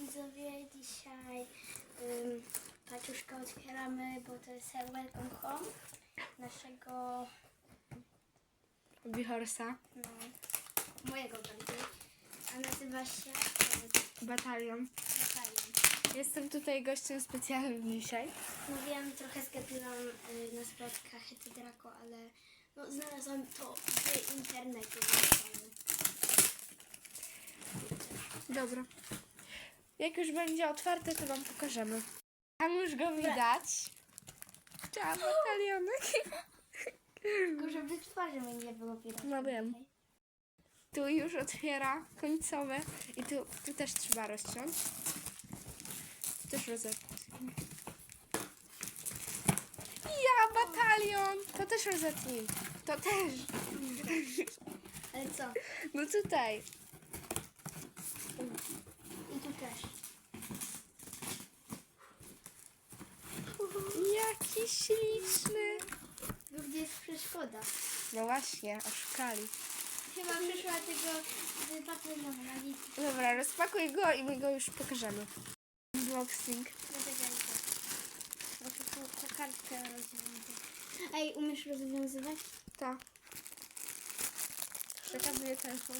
widzowie, dzisiaj ym, paczuszkę otwieramy, bo to jest welcome home naszego, Bihorsa. no, mojego bardziej, a nazywa się y, Batalion. Batalion. Jestem tutaj gościem specjalnym dzisiaj. No wiem, trochę zgapiłam y, na splotkach Hety Draco, ale no, znalazłam to w internecie. Dobra. Jak już będzie otwarte, to wam pokażemy. Tam już go widać. Cześć, batalionek. Tylko żeby twarzy mi nie było widać. No wiem. Tu już otwiera końcowe. I tu, tu też trzeba rozciąć. Tu też rozetnąć. Ja, batalion! To też rozetnij. To też. Ale co? No tutaj. I tu też. Jaki śliczny. Tylko gdzie jest przeszkoda? No właśnie, oszukali. Chyba przyszła tego z batalionem, a nic Dobra, rozpakuj go i my go już pokażemy. Unboxing. Muszę tu tę kartkę rozwiązać. Ej, umiesz rozwiązywać? Tak. Przekazuję telefon.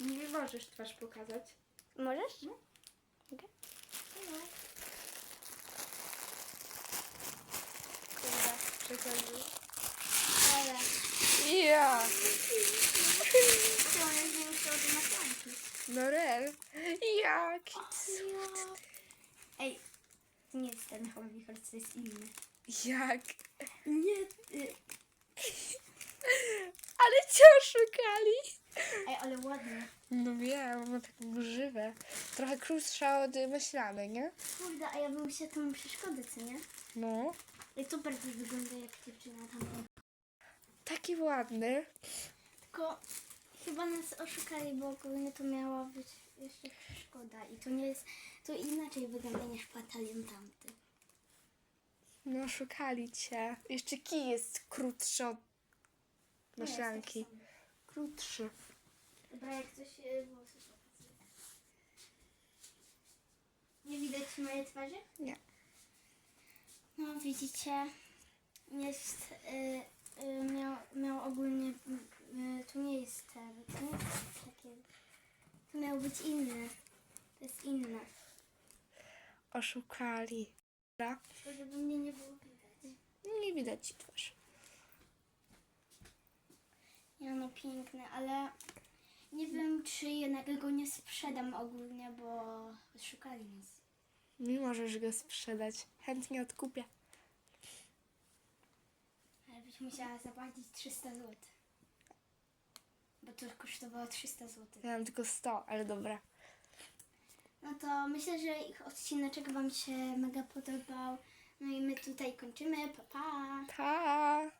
Nie możesz twarz pokazać. Możesz? No. Okay. Przekazuję. Ale Ja! to on jest większy od makianki. No rel. Jaki cud. Ej, nie ten Hobby Horse, to jest inny. Jak? Nie, y, Ale cię oszukali. ej, ale ładnie. No wiem, ma taką grzywę. Trochę krótsza od myślamy, nie? Kurde, a ja bym się tą przeszkodę, co nie? No. Ej, to bardziej wygląda jak dziewczyna tam. Taki ładny. Tylko chyba nas oszukali, bo ogólnie to miała być jeszcze przeszkoda i to nie jest, to inaczej wygląda niż batalion tamty. No oszukali cię. Jeszcze kij jest krótszy od Nie jest maślanki. tak samo. Krótszy. Dobra, jak coś e, włosy. Nie widać mojej twarzy? Nie. No widzicie, jest, y, y, miał, miał ogólnie, y, to nie jest te, to nie jest takie, to miało być inne, to jest inne, Oszukali. Dobra. to żeby mnie nie było widać. Nie widać ci twarz. Ja no piękne, ale nie wiem czy jednak go nie sprzedam ogólnie, bo szukali nas. Nie możesz go sprzedać. Chętnie odkupię. Ale byś musiała zapłacić 300 zł. Bo to kosztowało 300 zł. Ja mam tylko 100, ale dobra. No to myślę, że ich odcineczek Wam się mega podobał. No i my tutaj kończymy. Pa, pa! Pa!